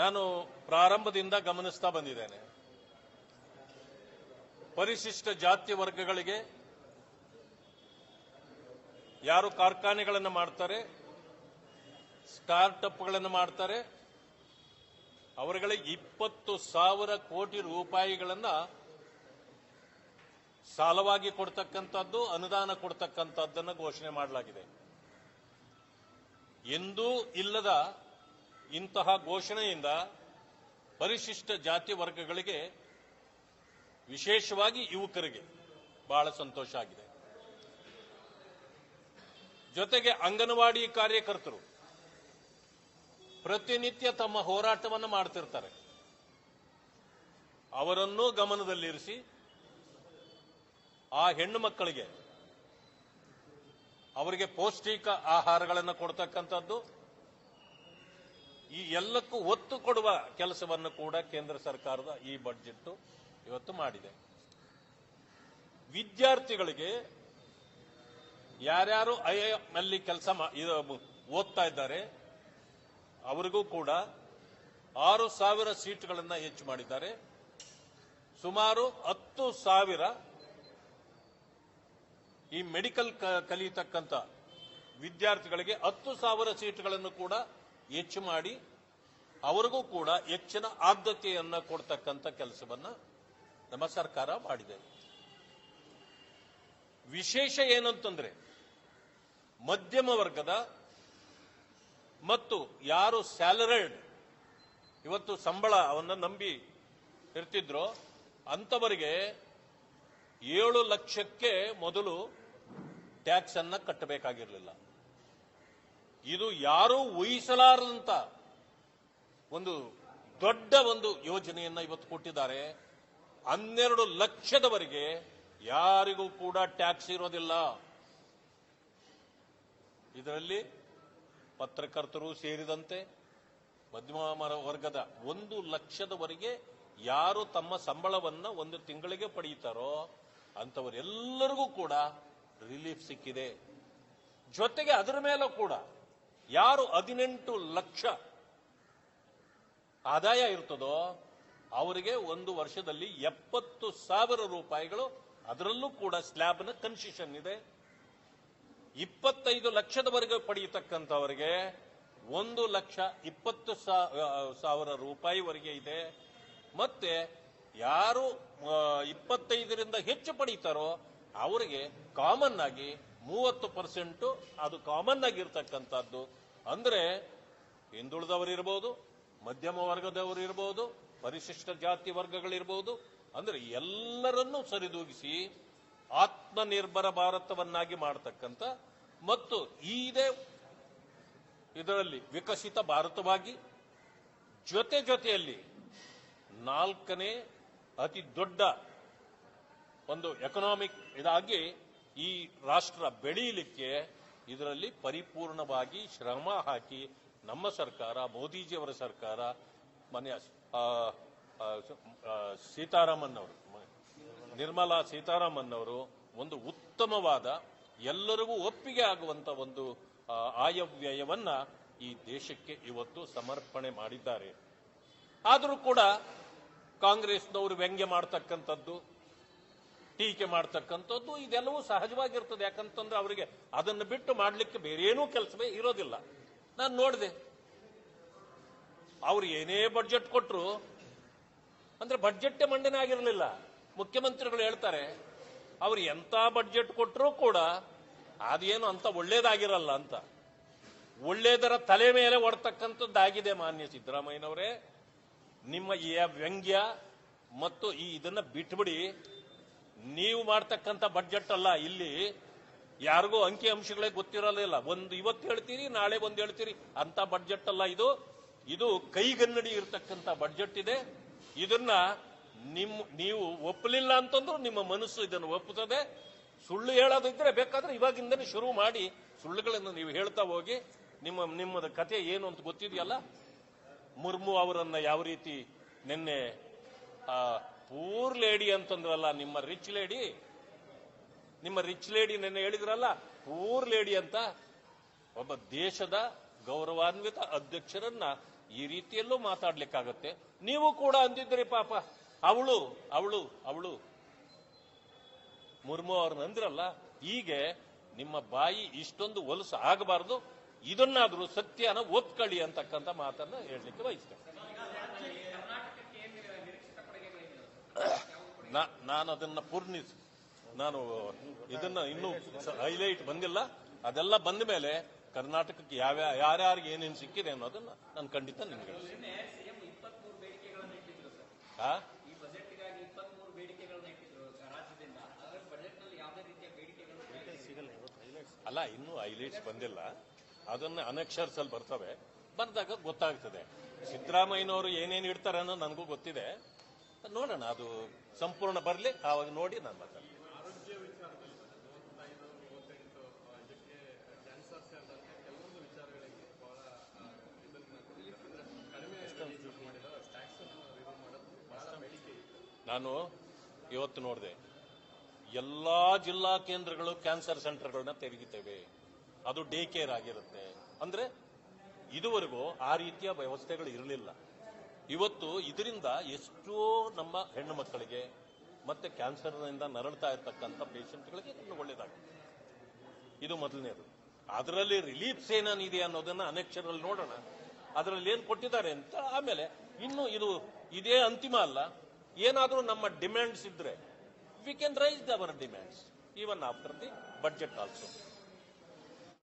ನಾನು ಪ್ರಾರಂಭದಿಂದ ಗಮನಿಸ್ತಾ ಬಂದಿದ್ದೇನೆ. ಪರಿಶಿಷ್ಟ ಜಾತಿ ವರ್ಗಗಳಿಗೆ ಯಾರು ಕಾರ್ಖಾನೆಗಳನ್ನು ಮಾಡ್ತಾರೆ, ಸ್ಟಾರ್ಟ್ಅಪ್ಗಳನ್ನು ಮಾಡ್ತಾರೆ, ಅವರುಗಳಿಗೆ ಇಪ್ಪತ್ತು ಸಾವಿರ ಕೋಟಿ ರೂಪಾಯಿಗಳನ್ನ ಸಾಲವಾಗಿ ಕೊಡ್ತಕ್ಕಂಥದ್ದು, ಅನುದಾನ ಕೊಡ್ತಕ್ಕಂಥದ್ದನ್ನು ಘೋಷಣೆ ಮಾಡಲಾಗಿದೆ. ಎಂದೂ ಇಲ್ಲದ ಇಂತಹ ಘೋಷಣೆಯಿಂದ ಪರಿಶಿಷ್ಟ ಜಾತಿ ವರ್ಗಗಳಿಗೆ ವಿಶೇಷವಾಗಿ ಯುವಕರಿಗೆ ಬಹಳ ಸಂತೋಷ ಆಗಿದೆ. ಜೊತೆಗೆ ಅಂಗನವಾಡಿ ಕಾರ್ಯಕರ್ತರು ಪ್ರತಿನಿತ್ಯ ತಮ್ಮ ಹೋರಾಟವನ್ನು ಮಾಡ್ತಿರ್ತಾರೆ. ಅವರನ್ನೂ ಗಮನದಲ್ಲಿರಿಸಿ ಆ ಹೆಣ್ಣು ಮಕ್ಕಳಿಗೆ ಅವರಿಗೆ ಪೌಷ್ಟಿಕ ಆಹಾರಗಳನ್ನು ಕೊಡ್ತಕ್ಕಂಥದ್ದು ಈ ಎಲ್ಲಕ್ಕೂ ಒತ್ತು ಕೊಡುವ ಕೆಲಸವನ್ನು ಕೂಡ ಕೇಂದ್ರ ಸರ್ಕಾರದ ಈ ಬಡ್ಜೆಟ್ ಇವತ್ತು ಮಾಡಿದೆ. ವಿದ್ಯಾರ್ಥಿಗಳಿಗೆ ಯಾರ್ಯಾರು ಐ ಅಲ್ಲಿ ಕೆಲಸ ಓದ್ತಾ ಇದ್ದಾರೆ, ಅವರಿಗೂ ಕೂಡ ಆರು ಸಾವಿರ ಸೀಟ್ಗಳನ್ನು ಹೆಚ್ಚು ಮಾಡಿದ್ದಾರೆ. ಸುಮಾರು ಹತ್ತು ಸಾವಿರ ಈ ಮೆಡಿಕಲ್ ಕಲಿಯತಕ್ಕಂಥ ವಿದ್ಯಾರ್ಥಿಗಳಿಗೆ ಹತ್ತು ಸಾವಿರ ಸೀಟ್ಗಳನ್ನು ಕೂಡ ಹೆಚ್ಚು ಮಾಡಿ ಅವರಿಗೂ ಕೂಡ ಹೆಚ್ಚಿನ ಆದ್ಯತೆಯನ್ನು ಕೊಡ್ತಕ್ಕಂಥ ಕೆಲಸವನ್ನ ನಮ್ಮ ಸರ್ಕಾರ ಮಾಡಿದೆ. ವಿಶೇಷ ಏನಂತಂದ್ರೆ ಮಧ್ಯಮ ವರ್ಗದ ಮತ್ತು ಯಾರು ಸ್ಯಾಲರಿಡ್ ಇವತ್ತು ಸಂಬಳ ಅವನ್ನ ನಂಬಿ ಇರ್ತಿದ್ರೋ ಅಂಥವರಿಗೆ ಏಳು ಲಕ್ಷಕ್ಕೆ ಮೊದಲು ಟ್ಯಾಕ್ಸ್ ಅನ್ನ ಕಟ್ಟಬೇಕಾಗಿರಲಿಲ್ಲ. ಇದು ಯಾರೂ ಊಹಿಸಲಾರದಂತ ಒಂದು ದೊಡ್ಡ ಒಂದು ಯೋಜನೆಯನ್ನ ಇವತ್ತು ಕೊಟ್ಟಿದ್ದಾರೆ. ಹನ್ನೆರಡು ಲಕ್ಷದವರೆಗೆ ಯಾರಿಗೂ ಕೂಡ ಟ್ಯಾಕ್ಸ್ ಇರೋದಿಲ್ಲ. ಇದರಲ್ಲಿ ಪತ್ರಕರ್ತರು ಸೇರಿದಂತೆ ಮಧ್ಯಮ ವರ್ಗದ ಒಂದು ಲಕ್ಷದವರೆಗೆ ಯಾರು ತಮ್ಮ ಸಂಬಳವನ್ನ ಒಂದು ತಿಂಗಳಿಗೆ ಪಡೆಯುತ್ತಾರೋ ಅಂತವರೆಲ್ಲರಿಗೂ ಕೂಡ ರಿಲೀಫ್ ಸಿಕ್ಕಿದೆ. ಜೊತೆಗೆ ಅದರ ಮೇಲೂ ಕೂಡ ಯಾರು ಹದಿನೆಂಟು ಲಕ್ಷ ಆದಾಯ ಇರ್ತದೋ ಅವರಿಗೆ ಒಂದು ವರ್ಷದಲ್ಲಿ ಎಪ್ಪತ್ತು ಸಾವಿರ ರೂಪಾಯಿಗಳು ಅದರಲ್ಲೂ ಕೂಡ ಸ್ಲ್ಯಾಬ್ನ ಕನ್ಸಿಷನ್ ಇದೆ. ಇಪ್ಪತ್ತೈದು ಲಕ್ಷದವರೆಗೆ ಪಡೆಯತಕ್ಕಂಥವರಿಗೆ ಒಂದು ಲಕ್ಷ ಇಪ್ಪತ್ತು ಸಾವಿರ ರೂಪಾಯಿವರೆಗೆ ಇದೆ. ಮತ್ತೆ ಯಾರು ಇಪ್ಪತ್ತೈದರಿಂದ ಹೆಚ್ಚು ಪಡೀತಾರೋ ಅವರಿಗೆ ಕಾಮನ್ ಆಗಿ ಮೂವತ್ತು ಪರ್ಸೆಂಟು ಅದು ಕಾಮನ್ ಆಗಿರ್ತಕ್ಕಂಥದ್ದು. ಅಂದ್ರೆ ಹಿಂದುಳಿದವರಿರ್ಬೋದು, ಮಧ್ಯಮ ವರ್ಗದವರು ಇರ್ಬೋದು ಪರಿಶಿಷ್ಟ ಜಾತಿ ವರ್ಗಗಳಿರ್ಬೋದು, ಅಂದ್ರೆ ಎಲ್ಲರನ್ನೂ ಸರಿದೂಗಿಸಿ ಆತ್ಮನಿರ್ಭರ ಭಾರತವನ್ನಾಗಿ ಮಾಡತಕ್ಕಂಥ ಮತ್ತು ಇದೇ ಇದರಲ್ಲಿ ವಿಕಸಿತ ಭಾರತವಾಗಿ ಜೊತೆ ಜೊತೆಯಲ್ಲಿ ನಾಲ್ಕನೇ ಅತಿ ದೊಡ್ಡ ಒಂದು ಎಕನಾಮಿಕ್ ಇದಾಗಿ ಈ ರಾಷ್ಟ್ರ ಬೆಳೆಯಲಿಕ್ಕೆ ಇದರಲ್ಲಿ ಪರಿಪೂರ್ಣವಾಗಿ ಶ್ರಮ ಹಾಕಿ ನಮ್ಮ ಸರ್ಕಾರ, ಮೋದಿಜಿಯವರ ಸರ್ಕಾರ ಮನೆಯ ಸೀತಾರಾಮನ್ ಅವರು ನಿರ್ಮಲಾ ಸೀತಾರಾಮನ್ ಅವರು ಒಂದು ಉತ್ತಮವಾದ, ಎಲ್ಲರಿಗೂ ಒಪ್ಪಿಗೆ ಆಗುವಂತ ಒಂದು ಆಯವ್ಯಯವನ್ನ ಈ ದೇಶಕ್ಕೆ ಇವತ್ತು ಸಮರ್ಪಣೆ ಮಾಡಿದ್ದಾರೆ. ಆದರೂ ಕೂಡ ಕಾಂಗ್ರೆಸ್ನವರು ವ್ಯಂಗ್ಯ ಮಾಡ್ತಕ್ಕಂಥದ್ದು ಟೀಕೆ ಮಾಡ್ತಕ್ಕಂಥದ್ದು ಇದೆಲ್ಲವೂ ಸಹಜವಾಗಿರ್ತದೆ. ಯಾಕಂತಂದ್ರೆ ಅವರಿಗೆ ಅದನ್ನು ಬಿಟ್ಟು ಮಾಡಲಿಕ್ಕೆ ಬೇರೇನೂ ಕೆಲಸವೇ ಇರೋದಿಲ್ಲ. ನಾನು ನೋಡಿದೆ. ಅವ್ರು ಏನೇ ಬಡ್ಜೆಟ್ ಕೊಟ್ಟರು ಅಂದ್ರೆ ಬಡ್ಜೆಟ್ ಮಂಡನೆ ಆಗಿರಲಿಲ್ಲ. ಮುಖ್ಯಮಂತ್ರಿಗಳು ಹೇಳ್ತಾರೆ, ಅವ್ರು ಎಂತ ಬಡ್ಜೆಟ್ ಕೊಟ್ಟರೂ ಕೂಡ ಅದೇನು ಅಂತ ಒಳ್ಳೇದಾಗಿರಲ್ಲ ಅಂತ. ಒಳ್ಳೇದರ ತಲೆ ಮೇಲೆ ಹೊಡ್ತಕ್ಕಂಥದ್ದಾಗಿದೆ ಮಾನ್ಯ ಸಿದ್ದರಾಮಯ್ಯನವರೇ. ನಿಮ್ಮ ಈ ವ್ಯಂಗ್ಯ ಮತ್ತು ಈ ಇದನ್ನ ಬಿಟ್ಬಿಡಿ. ನೀವು ಮಾಡ್ತಕ್ಕಂಥ ಬಡ್ಜೆಟ್ ಅಲ್ಲ, ಇಲ್ಲಿ ಯಾರಿಗೂ ಅಂಕಿ ಅಂಶಗಳೇ ಗೊತ್ತಿರಲಿಲ್ಲ ಒಂದು ಇವತ್ತು ಹೇಳ್ತೀರಿ, ನಾಳೆ ಒಂದು ಹೇಳ್ತೀರಿ, ಅಂತ ಬಡ್ಜೆಟ್ ಅಲ್ಲ ಇದು. ಇದು ಕೈಗನ್ನಡಿ ಇರತಕ್ಕಂಥ ಬಡ್ಜೆಟ್ ಇದೆ. ಇದನ್ನ ನಿಮ್, ನೀವು ಒಪ್ಪಲಿಲ್ಲ ಅಂತಂದ್ರೂ ನಿಮ್ಮ ಮನಸ್ಸು ಇದನ್ನು ಒಪ್ಪುತ್ತದೆ. ಸುಳ್ಳು ಹೇಳೋದಿದ್ರೆ ಬೇಕಾದ್ರೆ ಇವಾಗಿಂದನೇ ಶುರು ಮಾಡಿ ಸುಳ್ಳುಗಳನ್ನು ನೀವು ಹೇಳ್ತಾ ಹೋಗಿ. ನಿಮ್ಮ, ನಿಮ್ಮದ ಕತೆ ಏನು ಅಂತ ಗೊತ್ತಿದೆಯಲ್ಲ? ಮುರ್ಮು ಅವರನ್ನ ಯಾವ ರೀತಿ ನಿನ್ನೆ ಪೂರ್ ಲೇಡಿ ಅಂತಂದ್ರಲ್ಲ, ನಿಮ್ಮ ರಿಚ್ ಲೇಡಿ? ನಿಮ್ಮ ರಿಚ್ ಲೇಡಿ ನಿನ್ನೆ ಹೇಳಿದ್ರಲ್ಲ, ಪೂರ್ ಲೇಡಿ ಅಂತ? ಒಬ್ಬ ದೇಶದ ಗೌರವಾನ್ವಿತ ಅಧ್ಯಕ್ಷರನ್ನ ಈ ರೀತಿಯಲ್ಲೂ ಮಾತಾಡ್ಲಿಕ್ಕಾಗತ್ತೆ. ನೀವು ಕೂಡ ಅಂದಿದ್ರಿ ಪಾಪ. ಅವಳು ಅವಳು ಅವಳು. ಮುರ್ಮು ಅವ್ರನ್ನ ಅಂದ್ರಲ್ಲ, ಹೀಗೆ ನಿಮ್ಮ ಬಾಯಿ ಇಷ್ಟೊಂದು ಹೊಲಸು ಆಗಬಾರದು, ಇದನ್ನಾದ್ರೂ ಸತ್ಯನ ಒಪ್ಕೊಳ್ಳಿ ಅಂತಕ್ಕಂಥ ಮಾತನ್ನ ಹೇಳಲಿಕ್ಕೆ ಬಯಸ್ತೇನೆ. ನಾನು ಅದನ್ನ ಪೂರ್ಣಿಸಿ ನಾನು ಇದನ್ನ ಇನ್ನೂ ಹೈಲೈಟ್ ಬಂದಿಲ್ಲ. ಅದೆಲ್ಲ ಬಂದ ಮೇಲೆ ಕರ್ನಾಟಕಕ್ಕೆ ಯಾವ ಯಾರ್ಯಾರಿಗೆ ಏನೇನು ಸಿಕ್ಕಿದೆ ಅನ್ನೋದನ್ನ ನಾನು ಖಂಡಿತ ನಿಮ್ಗೆ ಅಲ್ಲ ಇನ್ನೂ ಹೈಲೈಟ್ಸ್ ಬಂದಿಲ್ಲ. ಅದನ್ನ ಅನಕ್ಷರ್ಸಲ್ಲಿ ಬರ್ತವೆ. ಬಂದಾಗ ಗೊತ್ತಾಗ್ತದೆ. ಸಿದ್ದರಾಮಯ್ಯನವರು ಏನೇನು ಇಡ್ತಾರೆ ಅನ್ನೋದು ನನಗೂ ಗೊತ್ತಿದೆ. ನೋಡೋಣ ಅದು ಸಂಪೂರ್ಣ ಬರಲಿ ಆವಾಗ ನೋಡಿ ನಾನು ಮಾತಾಡ್ತೀನಿ. ನಾನು ಇವತ್ತು ನೋಡಿದೆ ಎಲ್ಲಾ ಜಿಲ್ಲಾ ಕೇಂದ್ರಗಳು ಕ್ಯಾನ್ಸರ್ ಸೆಂಟರ್ಗಳನ್ನ ತೆರಗಿತೇವೆ ಅದು ಡೇ ಕೇರ್ ಆಗಿರುತ್ತೆ. ಅಂದ್ರೆ ಇದುವರೆಗೂ ಆ ರೀತಿಯ ವ್ಯವಸ್ಥೆಗಳು ಇರಲಿಲ್ಲ. ಇವತ್ತು ಇದರಿಂದ ಎಷ್ಟೋ ನಮ್ಮ ಹೆಣ್ಣು ಮಕ್ಕಳಿಗೆ ಮತ್ತೆ ಕ್ಯಾನ್ಸರ್ನಿಂದ ನರಳ್ತಾ ಇರತಕ್ಕಂಥ ಪೇಷಂಟ್ಗಳಿಗೆ ಇನ್ನು ಒಳ್ಳೇದಾಗುತ್ತೆ ಇದು ಮೊದಲನೇದು. ಅದರಲ್ಲಿ ರಿಲೀಫ್ಸ್ ಏನೇನಿದೆ ಅನ್ನೋದನ್ನ ಅನೆಕ್ಷರಲ್ಲಿ ನೋಡೋಣ. ಅದರಲ್ಲಿ ಏನು ಕೊಟ್ಟಿದ್ದಾರೆ ಅಂತ ಆಮೇಲೆ ಇನ್ನು ಇದು ಇದೇ ಅಂತಿಮ ಅಲ್ಲ. ಏನಾದರೂ ನಮ್ಮ ಡಿಮ್ಯಾಂಡ್ಸ್ ಇದ್ರೆ we can raise our demands even after the budget also